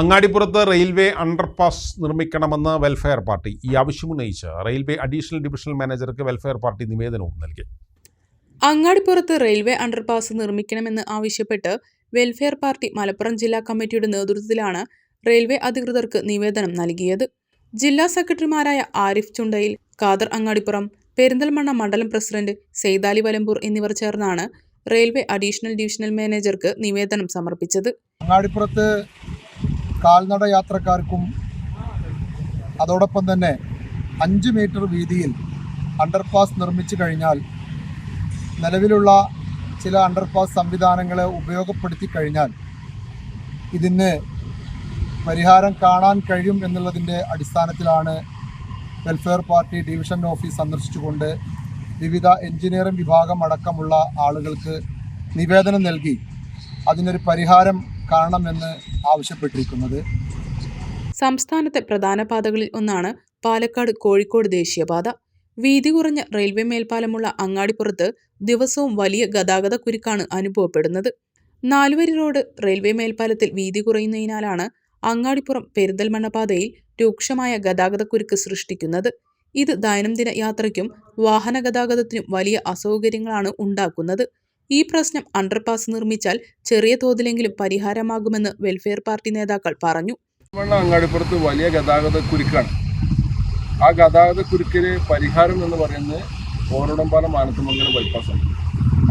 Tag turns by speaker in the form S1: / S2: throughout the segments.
S1: അങ്ങാടിപ്പുറത്ത് railway underpass നിർമ്മിക്കണമെന്ന് welfare party ഈ ആവശ്യമുന്നയിച്ച് റെയിൽവേ അഡീഷണൽ ഡിവിഷണൽ മാനേജർക്ക് വെൽഫെയർ പാർട്ടി നിവേദനവും നൽകി.
S2: അങ്ങാടിപ്പുറത്ത് റെയിൽവേ അണ്ടർപാസ് നിർമ്മിക്കണമെന്ന് ആവശ്യപ്പെട്ട് വെൽഫെയർ പാർട്ടി മലപ്പുറം ജില്ലാ കമ്മിറ്റിയുടെ നേതൃത്വത്തിലാണ് റെയിൽവേ അധികൃതർക്ക് നിവേദനം നൽകിയത്. ജില്ലാ സെക്രട്ടറിമാരായ ആരിഫ് ചുണ്ടയിൽ ഖാദർ അങ്ങാടിപ്പുറം പെരിന്തൽമണ്ണ മണ്ഡലം പ്രസിഡന്റ് സെയ്താലി വലമ്പൂർ എന്നിവർ ചേർന്നാണ് റെയിൽവേ അഡീഷണൽ ഡിവിഷണൽ മാനേജർക്ക് നിവേദനം സമർപ്പിച്ചത്.
S3: അങ്ങാടിപ്പുറത്ത് കാൽനട യാത്രക്കാർക്കും അതോടൊപ്പം തന്നെ അഞ്ച് മീറ്റർ വീതിയിൽ അണ്ടർപാസ് നിർമ്മിച്ചു കഴിഞ്ഞാൽ നിലവിലുള്ള ചില അണ്ടർപാസ് സംവിധാനങ്ങളെ ഉപയോഗപ്പെടുത്തി കഴിഞ്ഞാൽ ഇതിന് പരിഹാരം കാണാൻ കഴിയും എന്നുള്ളതിന്റെ അടിസ്ഥാനത്തിലാണ് വെൽഫെയർ പാർട്ടി ഡിവിഷൻ ഓഫീസ് സന്ദർശിച്ചുകൊണ്ട് വിവിധ എഞ്ചിനീയറിംഗ് വിഭാഗം അടക്കമുള്ള ആളുകൾക്ക് നിവേദനം നൽകി. അതിനൊരു പരിഹാരം കാണണമെന്ന് ആവശ്യപ്പെട്ടിരിക്കുന്നത്.
S2: സംസ്ഥാനത്തെ പ്രധാന പാതകളിൽ ഒന്നാണ് പാലക്കാട് കോഴിക്കോട് ദേശീയപാത. വീതി കുറഞ്ഞ റെയിൽവേ മേൽപ്പാലമുള്ള അങ്ങാടിപ്പുറത്ത് ദിവസവും വലിയ ഗതാഗത കുരുക്കാണ് അനുഭവപ്പെടുന്നത്. നാലുവരി റോഡ് റെയിൽവേ മേൽപ്പാലത്തിൽ വീതി കുറയുന്നതിനാലാണ് അങ്ങാടിപ്പുറം പെരിന്തൽമണ്ണ പാതയിൽ രൂക്ഷമായ ഗതാഗതക്കുരുക്ക് സൃഷ്ടിക്കുന്നത്. ഇത് ദൈനംദിന യാത്രയ്ക്കും വാഹന ഗതാഗതത്തിനും വലിയ അസൗകര്യങ്ങളാണ് ഉണ്ടാക്കുന്നത്. ഈ പ്രശ്നം അണ്ടർപാസ് നിർമ്മിച്ചാൽ ചെറിയ തോതിലെങ്കിലും പരിഹാരമാകുമെന്ന് വെൽഫെയർ പാർട്ടി നേതാക്കൾ പറഞ്ഞു.
S4: അങ്ങാടിപ്പുറത്ത് വലിയ ഗതാഗത കുരുക്കാണ്. ആ ഗതാഗത കുരുക്കിന് പരിഹാരം എന്ന് പറയുന്നത് ഓരോടമ്പാലം മാനത്തമംഗലം ബൈപ്പാസാണ്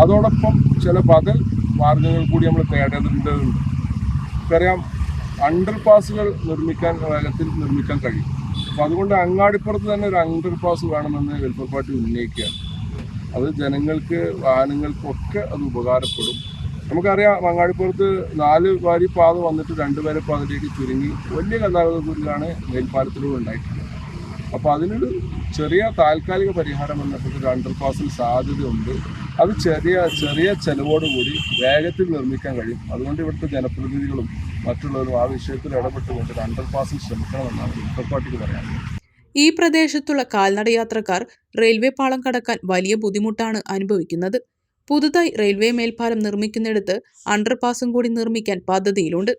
S4: അതോടൊപ്പം ചില ബദൽ മാർഗങ്ങൾ കൂടി നമ്മൾ തേടേണ്ടതുണ്ട്. നമുക്കറിയാം അണ്ടർപാസുകൾ നിർമ്മിക്കാൻ വേഗത്തിൽ നിർമ്മിക്കാൻ കഴിയും. അപ്പോൾ അതുകൊണ്ട് അങ്ങാടിപ്പുറത്ത് തന്നെ ഒരു അണ്ടർപാസ് വേണമെന്ന് വെൽഫെയർ പാർട്ടി ഉന്നയിക്കുകയാണ്. അത് ജനങ്ങൾക്ക് വാഹനങ്ങൾക്കൊക്കെ അത് ഉപകാരപ്പെടും. നമുക്കറിയാം മങ്ങാടിപ്പുറത്ത് നാല് വാരി പാത വന്നിട്ട് രണ്ട് വരി പാതയിലേക്ക് ചുരുങ്ങി വലിയ ഗതാഗത കുരുക്കാണ് മേൽപ്പാലത്തിലൂടെ ഉണ്ടായിട്ടുള്ളത്. അപ്പോൾ അതിനൊരു ചെറിയ താൽക്കാലിക പരിഹാരം ഒരു അണ്ടർ പാസിന് സാധ്യതയുണ്ട്. അത് ചെറിയ ചെറിയ ചെലവോടുകൂടി വേഗത്തിൽ നിർമ്മിക്കാൻ കഴിയും. അതുകൊണ്ട് ഇവിടുത്തെ ജനപ്രതിനിധികളും മറ്റുള്ളവരും ആ വിഷയത്തിൽ ഇടപെട്ടുകൊണ്ട് അണ്ടർ പാസിൽ ശ്രമിക്കണമെന്നാണ് വെൽഫെയർ പാർട്ടിക്ക് പറയാനുള്ളത്.
S2: ഈ പ്രദേശത്തുള്ള കാൽനടയാത്രക്കാർ റെയിൽവേ പാളം കടക്കാൻ വലിയ ബുദ്ധിമുട്ടാണ് അനുഭവിക്കുന്നത്. പുതുതായി റെയിൽവേ മേൽപ്പാലം നിർമ്മിക്കുന്നിടത്ത് അണ്ടർപാസും കൂടി നിർമ്മിക്കാൻ പദ്ധതിയിലുണ്ട്.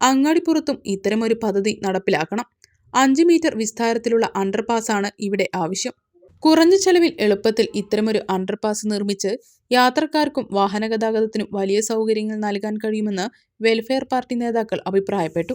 S2: അങ്ങാടിപ്പുറത്തും ഇത്തരമൊരു പദ്ധതി നടപ്പിലാക്കണം. അഞ്ച് മീറ്റർ വിസ്താരത്തിലുള്ള അണ്ടർപാസാണ് ഇവിടെ ആവശ്യം. കുറഞ്ഞ ചെലവിൽ എളുപ്പത്തിൽ ഇത്തരമൊരു അണ്ടർപാസ് നിർമ്മിച്ച് യാത്രക്കാർക്കും വാഹന ഗതാഗതത്തിനും വലിയ സൗകര്യങ്ങൾ നൽകാൻ കഴിയുമെന്ന് വെൽഫെയർ പാർട്ടി നേതാക്കൾ അഭിപ്രായപ്പെട്ടു.